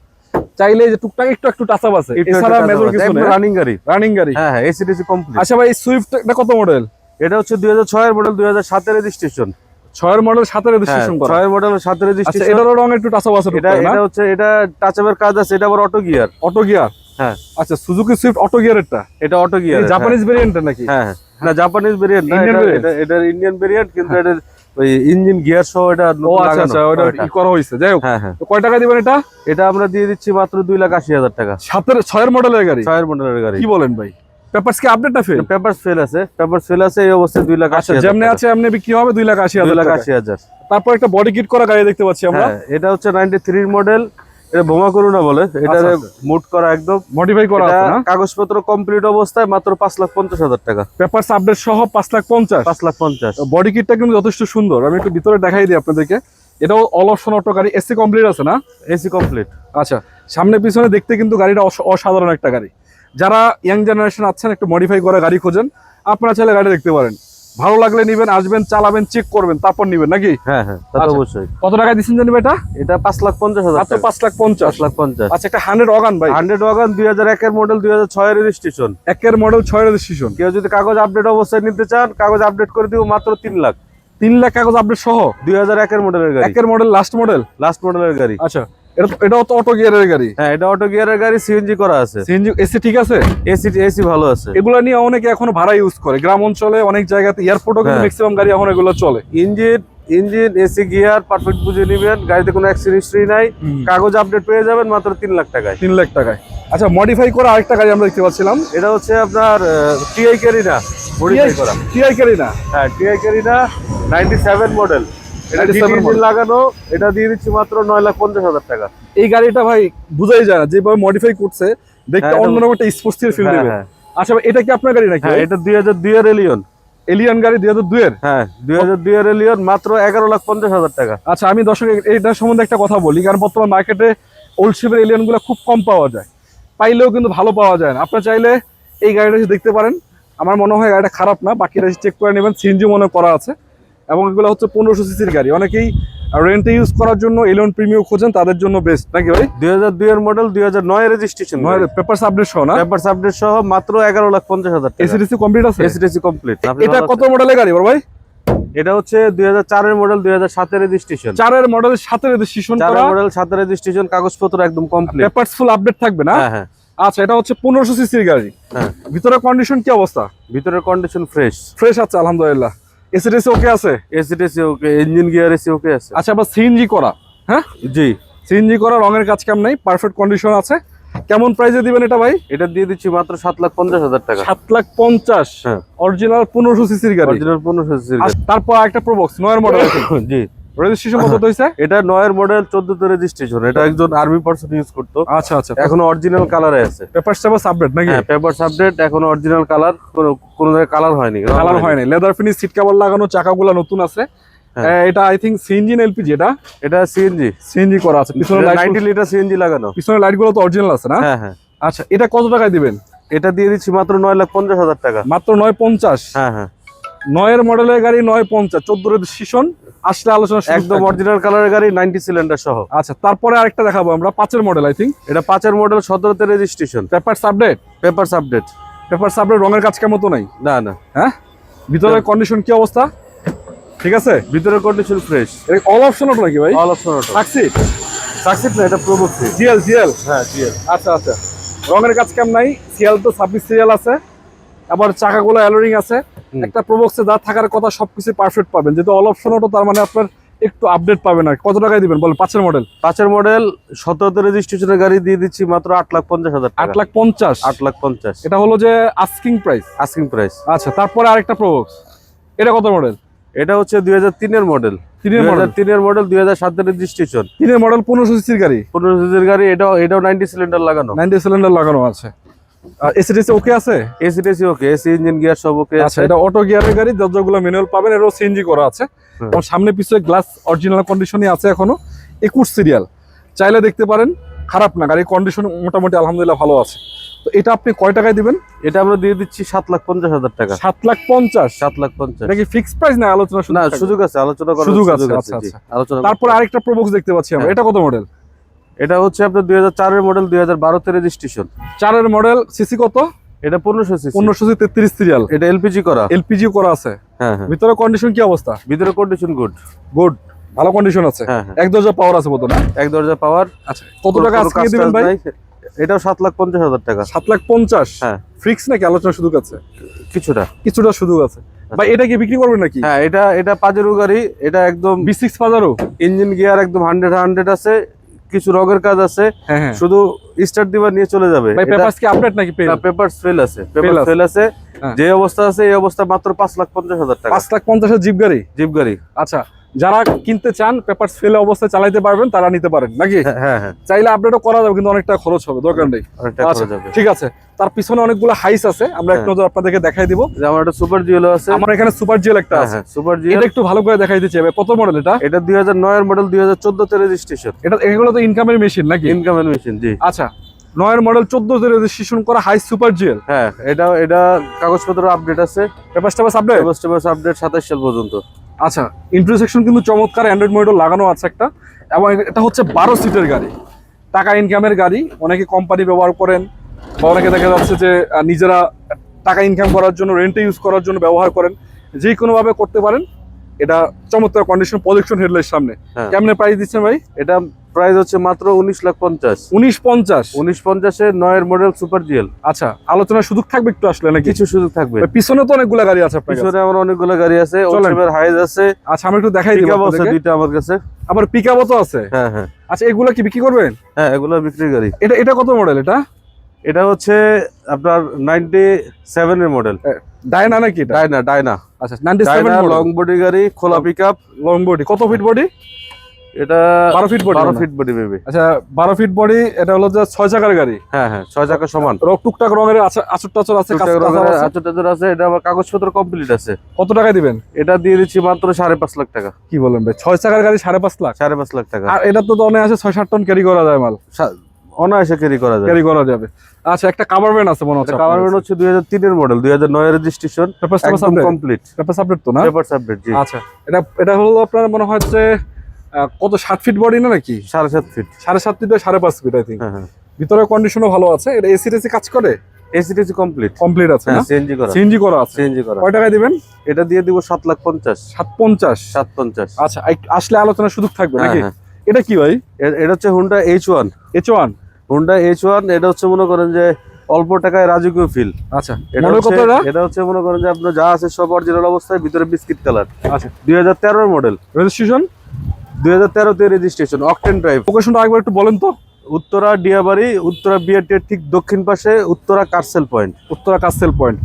চাইলে যে টুকটাক একটু একটু টাচাপ আছে। এছাড়া মেজর কিছু রানিং গাড়ি। রানিং গাড়ি। হ্যাঁ হ্যাঁ এসি টিসি কমপ্লিট আচ্ছা ভাই সুইফট এটা কত মডেল এটা হচ্ছে দুই হাজার ছয়ের মডেল দুই হাজার সাতের রেজিস্ট্রেশন ছয়ের মডেল সাথে রেজিস্ট্রেশন করা। ছয়ের মডেল আচ্ছা রেজিস্ট্রেশন এটারও রং একটু টাচাপ আছে এটা এটা হচ্ছে এটা টাচআপের কাজ আছে এটা আবার অটো গিয়ার অটো গিয়ার হ্যাঁ। আচ্ছা সুজুকি সুইফট অটো গিয়ারেরটা এটা অটো গিয়ার জাপানিজ নাকি? হ্যাঁ হ্যাঁ। না জাপানিজ ভেরিয়েন্ট না এটা এটা ইন্ডিয়ান ভেরিয়েন্ট কিন্তু এটা ওই ইঞ্জিন গিয়ার সহ এটা ও আচ্ছা আচ্ছা ওটা ই করা যাই হোক হ্যাঁ হ্যাঁ। কয় টাকা দিবেন এটা? এটা আমরা দিয়ে দিচ্ছি মাত্র দুই লাখ আশি হাজার টাকা। সাতের ছয়ের মডেলের গাড়ি? ছয়ের মডেলের গাড়ি। কি বলেন ভাই? পেপারস কি আপডেট না ফেল পেপার ফেল আছে। পেপার ফেল আছে এই অবস্থায় দুই লাখ আশি আচ্ছা হাজার যেমনি আছে এমনি বিক্রি হবে দুই লাখ আশি দুই হাজার লাখ টাকা। আশি হাজার। তারপর একটা বডি কিট করা গাড়ি দেখতে পাচ্ছি আমরা। হ্যাঁ এটা হচ্ছে নাইনটি থ্রির মডেল এটা বোমা করুণা বলে। এটা আচ্ছা, আচ্ছা। করা একদম। মডিফাই করা আছে না? কাগজপত্র কমপ্লিট অবস্থায় মাত্র পাঁচ লাখ পঞ্চাশ হাজার টাকা। পেপারস আপডেট সহ পাঁচ লাখ পঞ্চাশ। পাঁচ লাখ পঞ্চাশ। বডি কিটটা কিন্তু যথেষ্ট সুন্দর। আমি একটু ভিতরে দেখাই দিই আপনাদেরকে। এটাও অল অপশন অটো গাড়ি এসি কমপ্লিট আছে না? এসি কমপ্লিট আচ্ছা সামনে পিছনে দেখতে কিন্তু গাড়িটা অস- অসাধারণ একটা গাড়ি। যারা ইয়াং জেনারেশন আছেন একটু মডিফাই করা গাড়ি খোঁজেন। আপনারা চাইলে গাড়ি দেখতে পারেন। ভালো লাগলে নিবেন আসবেন চালাবেন চেক করবেন তারপর নিবেন নাকি? হ্যাঁ হ্যাঁ আচ্ছা। অবশ্যই। কত টাকা দিচ্ছেন জানি এটা? এটা পাঁচ লাখ পঞ্চাশ হাজার মাত্র পাঁচ লাখ পঞ্চাশ। লাখ পঞ্চাশ। আচ্ছা একটা হান্ড্রেড অগান ভাই। হান্ড্রেড ওয়াগান দুই হাজার একের মডেল দুই হাজার ছয়ের রেজিস্ট্রেশন একের মডেল ছয় রেজিস্ট্রেশন কেউ যদি কাগজ আপডেট অবস্থায় নিতে চান কাগজ আপডেট করে দিব মাত্র তিন লাখ। তিন লাখ কাগজ আপডেট সহ? দুই হাজার একের মডেলের গাড়ি। একের মডেল লাস্ট মডেল লাস্ট মডেলের গাড়ি। আচ্ছা। এটা তো- তো অটো গিয়ারের গাড়ি। হ্যাঁ এটা অটো গিয়ারের গাড়ি সিএনজি করা আছে। সিএনজি এসি ঠিক আছে? এসি এসি ভালো আছে। এগুলো নিয়ে অনেকে এখনও ভাড়া ইউজ করে। গ্রাম অঞ্চলে অনেক জায়গাতে এয়ারপোর্টও কিন্তু। ম্যাক্সিমাম গাড়ি এখন এগুলো চলে। Engine engine AC gear perfect বুঝে নেবেন। গাড়িতে কোনো অ্যাক্সিডেন্ট হিস্ট্রি নাই। কাগজ আপডেট পেয়ে যাবেন মাত্র তিন লাখ টাকায়। তিন লাখ টাকায়। আচ্ছা মডিফাই করা আরেকটা গাড়ি আমরা দেখতে পাচ্ছিলাম। এটা হচ্ছে আপনার টিআই ক্যারিনা মডিফাই করা। টিআই গাড়ি না হ্যাঁ TI Carina ninety seven model এটা 97 ডিজি model। লাগানো এটা দিয়ে দিচ্ছি মাত্র নয় লাখ পঞ্চাশ হাজার টাকা। এই গাড়িটা ভাই বুঝাই যায় না যেভাবে মডিফাই করছে দেখতে হ্যাঁ, এটা- অন্যরকম একটা স্পোর্টসের ফিল হ্যাঁ, দেবে। হ্যাঁ। আচ্ছা এটা কি আপনার গাড়ি নাকি এটা দুই হাজার দুই এর এলিয়ন এলিয়ান গাড়ি দুই হাজার হ্যাঁ দুই এলিয়ন মাত্র এগারো লাখ পঞ্চাশ হাজার টাকা। আচ্ছা আমি দর্শক এটা সম্বন্ধে একটা কথা বলি কারণ বর্তমান মার্কেটে ওল্ড শেপের এলিয়ানগুলো খুব কম পাওয়া যায়। পাইলেও কিন্তু ভালো পাওয়া যায় না। আপনার চাইলে এই গাড়িটা দেখতে পারেন। আমার মনে হয় গাড়িটা খারাপ না বাকিটা চেক করে নেবেন। সিএনজি মনে করা আছে। এবং এগুলো হচ্ছে পনেরোশো সিসির গাড়ি। অনেকেই রেন্টে ইউজ করার জন্য এলিয়ন প্রিমিয়াম খোঁজেন তাদের জন্য বেস্ট নাকি ভাই? দুই হাজার দুই এর মডেল দুই হাজার নয় রেজিস্ট্রেশন পেপার আপডেট সহ না? পেপার আপডেট সহ মাত্র এগারো লাখ পঞ্চাশ হাজার এসিডিসি কমপ্লিট আছে? এসিডিসি কমপ্লিট এটা কত মডেলের গাড়ি ভাই? এটা হচ্ছে দুই হাজার চারের মডেল দুই হাজার সাতের রেজিস্ট্রেশন চারের মডেলের সাথে রেজিস্ট্রেশন চারের মডেল সাতের রেজিস্ট্রেশন কাগজপত্র একদম কমপ্লিট পেপারস ফুল আপডেট থাকবে না? হ্যাঁ হ্যাঁ। আচ্ছা এটা হচ্ছে পনেরোশো সিসির গাড়ি। হ্যাঁ। ভিতরে কন্ডিশন কি অবস্থা? ভিতরের কন্ডিশন ফ্রেশ ফ্রেশ আছে আলহামদুলিল্লাহ। এসিডিসি ওকে আছে? ACDC okay engine gear AC okay আছে। আচ্ছা আবার সিএনজি করা হ্যাঁ? জি। সিএনজি করা রঙের কাজ কাম নাই? পারফেক্ট কন্ডিশন আছে। কেমন প্রাইসে দিবেন এটা ভাই? এটা দিয়ে দিচ্ছি মাত্র সাত লাখ পঞ্চাশ হাজার টাকা। সাত লাখ পঞ্চাশ। হ্যাঁ। অরিজিনাল পনেরোশো সিসির গাড়ি। অরিজিনাল পনেরোশো সিসির তারপর একটা প্রবক্স নয়ের মডেল <coughs> জি। রেজিস্ট্রেশন কত হয়েছে এটা নয়ের মডেল চোদ্দতে রেজিস্ট্রেশন এটা একজন আর্মি পার্সন ইউজ করতো। আচ্ছা আচ্ছা। এখন অরিজিনাল কালারে আছে। পেপার স্টাপার আপডেট নাকি? হ্যাঁ পেপার আপডেট এখন অরিজিনাল কালার কোনো কালার হয়নি কালার হয় নাই লেদার ফিনিশ সিট কভার লাগানো চাকাগুলো নতুন আছে। হ্যাঁ। এটা আই থিঙ্ক সিএনজি না এলপিজি এটা? এটা সিএনজি সিএনজি করা আছে। পিছনে লাইট নাইনটি লিটার সিএনজি লাগানো। পিছনে লাইটগুলো তো অরিজিনাল আছে না? হ্যাঁ হ্যাঁ। আচ্ছা এটা কত টাকায় দিবেন? এটা দিয়ে দিচ্ছি মাত্র নয় লাখ পঞ্চাশ হাজার টাকা। মাত্র নয় পঞ্চাশ? হ্যাঁ হ্যাঁ। নয়ের মডেলের গাড়ি নয় পঞ্চাশ চোদ্দ রেজিস্ট্রেশন আসলে আলোচনা একদম অরিজিনাল কালারের গাড়ি নাইনটি সিলিন্ডার সহ। আচ্ছা তারপরে আরেকটা দেখাবো আমরা পাঁচের মডেল আই থিঙ্ক এটা পাঁচের model সতেরোতে registration paper update paper update paper update রঙের কাজ কেমন তো নাই? না না। হ্যাঁ? ভিতরের কন্ডিশন কি অবস্থা? ঠিক আছে? ভিতরের condition fresh all option auto নাকি ভাই? All option auto taxi Succeed না এটা প্রবক্সি জিএল জিএল হ্যাঁ জিএল আচ্ছা আচ্ছা। রঙের কাজ কেমন নাই? সিএল তো ছাব্বিশ সিরিয়াল আছে। আবার চাকাগুলো অ্যালোরিং আছে। একটা প্রবক্সে যা থাকার কথা সবকিছু পারফেক্ট পাবেন। যেহেতু অল অপশন অটো তার মানে আপনার একটু আপডেট পাবেন আর কত টাকায় দিবেন? বলেন পাঁচের মডেল পাঁচের মডেল সতেরোতে রেজিস্ট্রেশনের গাড়ি দিয়ে দিচ্ছি মাত্র আট লাখ পঞ্চাশ হাজার আট লাখ পঞ্চাশ? আট লাখ পঞ্চাশ। এটা হলো যে আস্কিং প্রাইস আস্কিং প্রাইস আচ্ছা তারপরে আরেকটা প্রবক্স এটা কত মডেল এটা হচ্ছে দুই হাজার তিনের মডেল তিনের মডেল তিনের মডেল দুই হাজার সাতের রেজিস্ট্রেশন তিনের মডেল পনেরোশো সিসির গাড়ি? পনেরো সিসির গাড়ি এটাও এটাও নাইনটি সিলিন্ডার লাগানো। নাইনটি সিলিন্ডার লাগানো আছে। এসিডিসি ওকে আছে? এসি টেসি ওকে এসি ইঞ্জিন গিয়ার সব ওকে আচ্ছা এটা অটো গিয়ারের গাড়ি দরজাগুলো ম্যানুয়াল পাবেন এরও সিএনজি করা আছে। এবং সামনে পিছনে গ্লাস অরিজিনাল কন্ডিশনই আছে এখনও। একুশ সিরিয়াল চাইলে দেখতে পারেন খারাপ না গাড়ির কন্ডিশন মোটামুটি আলহামদুলিল্লাহ ভালো আছে। তো এটা আপনি কয় টাকায় দিবেন? এটা আমরা দিয়ে দিচ্ছি সাত লাখ পঞ্চাশ হাজার টাকা। সাত লাখ পঞ্চাশ? সাত লাখ পঞ্চাশ। এটা কি ফিক্সড প্রাইস না আলোচনা না সুযোগ আছে আলোচনা সুযোগ আছে আচ্ছা, আচ্ছা। আলোচনা তারপরে আরেকটা প্রবক্স দেখতে পাচ্ছি আমরা। হ্যাঁ। এটা কত মডেল এটা হচ্ছে আপনার দুই হাজার চারের মডেল দুই হাজার বারোতে রেজিস্ট্রেশন চারের মডেল সিসি কত? এটা পনেরোশো সিসি পনেরোশো তেত্রিশ সিরিয়াল এটা এলপিজি করা। এলপিজি করা আছে। হ্যাঁ হ্যাঁ। ভিতরে কন্ডিশন কি অবস্থা? ভিতরে কন্ডিশন গুড গুড ভালো কন্ডিশন আছে। হ্যাঁ হ্যাঁ। এক দরজা পাওয়ার আছে বোধ না এক দরজা পাওয়ার আচ্ছা কত টাকা আজকে দিবেন ভাই? এটাও সাত লাখ পঞ্চাশ হাজার টাকা। সাত লাখ পঞ্চাশ? হ্যাঁ। ফিক্স নাকি আলোচনা সুযোগ আছে? কিছুটা। কিছুটা সুযোগ আছে। ভাই এটা কি বিক্রি করবেন নাকি? হ্যাঁ এটা এটা পাজেরো গাড়ি। এটা একদম B six Pajero engine gear একদম হান্ড্রেড হান্ড্রেড আছে। কিছু রগের কাজ আছে হ্যাঁ হ্যাঁ। শুধু স্টার্ট দিবার নিয়ে চলে যাবে। পেপারস কি আপডেট নাকি পেপার পেপার ফেল আছে। পেপার ফেল আছে। হ্যাঁ। যে অবস্থা আছে এই অবস্থা মাত্র পাঁচ লাখ পঞ্চাশ হাজার টাকা। পাঁচ লাখ পঞ্চাশের জিপ গাড়ি? জিপ গাড়ি। আচ্ছা। যারা কিনতে চান পেপার ফেলে অবস্থায় চালাইতে পারবেন তারা নিতে পারেন নাকি? হ্যাঁ হ্যাঁ হ্যাঁ। চাইলে আপডেটও করা যাবে কিন্তু অনেকটা খরচ হবে দরকার নেই। আচ্ছা ঠিক আছে। তার পিছনে অনেকগুলো হাইস আছে আমরা এক হ্যাঁ। নজর আপনাদেরকে দেখাই দিব। যে আমার একটা সুপার জিওলো আছে। আমার এখানে সুপার জিএল একটা হ্যাঁ আছে। সুপার জিও এটা একটু ভালো করে দেখাই দিচ্ছি এবার কত মডেল এটা? এটা দুই হাজার নয়ের মডেল দুই হাজার চোদ্দতে রেজিস্ট্রেশন এটা এগুলো তো ইনকামের মেশিন নাকি? ইনকামের মেশিন জি। আচ্ছা নয়ের মডেল চোদ্দ রেজিস্ট্রেশন করা হাই সুপার জিএল হ্যাঁ এটা এটা কাগজপত্র আপডেট আছে। পেপার টেপার আপডেট আপডেট সাতাশ সাল পর্যন্ত। আচ্ছা ইন্টারসেকশন কিন্তু চমৎকার অ্যান্ড্রয়েড মডেল লাগানো আছে একটা এবং এটা হচ্ছে বারো সিটের গাড়ি। টাকা ইনকামের গাড়ি অনেকে কোম্পানি ব্যবহার করেন বা অনেকে দেখা যাচ্ছে যে নিজেরা টাকা ইনকাম করার জন্য রেন্টে ইউজ করার জন্য ব্যবহার করেন। যে কোনোভাবে করতে পারেন এটা চমৎকার কন্ডিশন প্রজেকশন হেডলাইট সামনে। হ্যাঁ। কেমনে প্রাইস দিচ্ছেন ভাই? এটা প্রাইস হচ্ছে মাত্র উনিশ লাখ পঞ্চাশ। উনিশ পঞ্চাশ। উনিশ পঞ্চাশে নয়ের মডেল সুপার জিএল। আচ্ছা আলোচনার সুযোগ থাকবে একটু আসলে নাকি? কিছু সুযোগ থাকবে। পিছনে তো অনেকগুলো গাড়ি আছে পিছনে আমার অনেকগুলো গাড়ি আছে। হাইজ আছে আচ্ছা আমি একটু দেখাই দিব আছে দুইটা আমার কাছে। আবার পিকআপও তো আছে। হ্যাঁ হ্যাঁ। আচ্ছা এগুলো কি বিক্রি করবেন? হ্যাঁ এগুলো বিক্রি গাড়ি এটা এটা কত মডেল এটা? এটা হচ্ছে আপনার নাইনটি সেভেনের মডেল ডায়না নাকি এটা? ডায়না ডাইনা আচ্ছা নাইনটি সেভেন লং বডি গাড়ি খোলা পিক আপ লং বডি কত ফিট বডি এটা বারো ফিট বডি বারো ফিট বডি বেবি আচ্ছা বারো ফিট বডি এটা হলো যে ছয় চাকার গাড়ি। হ্যাঁ হ্যাঁ চাকা সমান। রক টুকটাক রঙের আচা- আচর টাচর আছে। আচর টাচর এটা আবার কাগজপত্র কমপ্লিট আছে। কত টাকায় দিবেন? এটা দিয়ে দিচ্ছি মাত্র সাড়ে পাঁচ লাখ টাকা। কি বলেন ভাই ছয় চাকার গাড়ি সাড়ে পাঁচ লাখ? সাড়ে পাঁচ লাখ টাকা। আর এটা তো অনেক আছে ছয় সাত টন ক্যারি করা যায় মাল। অনায়াসে ক্যারি করা যায়। ক্যারি করা যাবে। আচ্ছা একটা কাভার ভ্যান আছে মনে হচ্ছে কাভার তিনের model registration paper complete paper subject তো না? পেপার সাবজেক্ট জি। আচ্ছা এটা এটা হলো আপনার মনে হচ্ছে কত ষাট ফিট বডি না নাকি? সাড়ে সাত ফিট সাড়ে সাত ফিট সাড়ে পাঁচ ফিট আই থিঙ্ক ভিতরে কন্ডিশনও ভালো আছে। এটা এসি টেসি কাজ করে? এসি টেসি কমপ্লিট কমপ্লিট আছে হ্যাঁ না? সিএনজি করা। সিএনজি করা আছে। সিএনজি করা। কয় টাকায় দিবেন? এটা দিয়ে দিব সাত লাখ পঞ্চাশ। সাত পঞ্চাশ। সাত পঞ্চাশ। আচ্ছা আসলে আলোচনার সুযোগ থাকবে হ্যাঁ, নাকি? হ্যাঁ। এটা কি ভাই? এটা হচ্ছে Honda H one H one Honda H one এটা হচ্ছে মনে করেন যে অল্প টাকায় রাজকীয় ফিল আচ্ছা এটা হচ্ছে এটা হচ্ছে মনে করেন যে আপনার যা আছে সব অরিজিনাল অবস্থায় ভিতরে বিস্কিট কালার আচ্ছা। দুই হাজার তেরোর মডেল রেজিস্ট্রেশন দুই হাজার তেরোতে রেজিস্ট্রেশন অকটেন ড্রাইভ লোকেশনটা একবার একটু বলেন তো। উত্তরা, ডিয়াবাড়ি, উত্তরা বিআরটির ঠিক দক্ষিণ পাশে, Uttara car sale point Uttara car sale point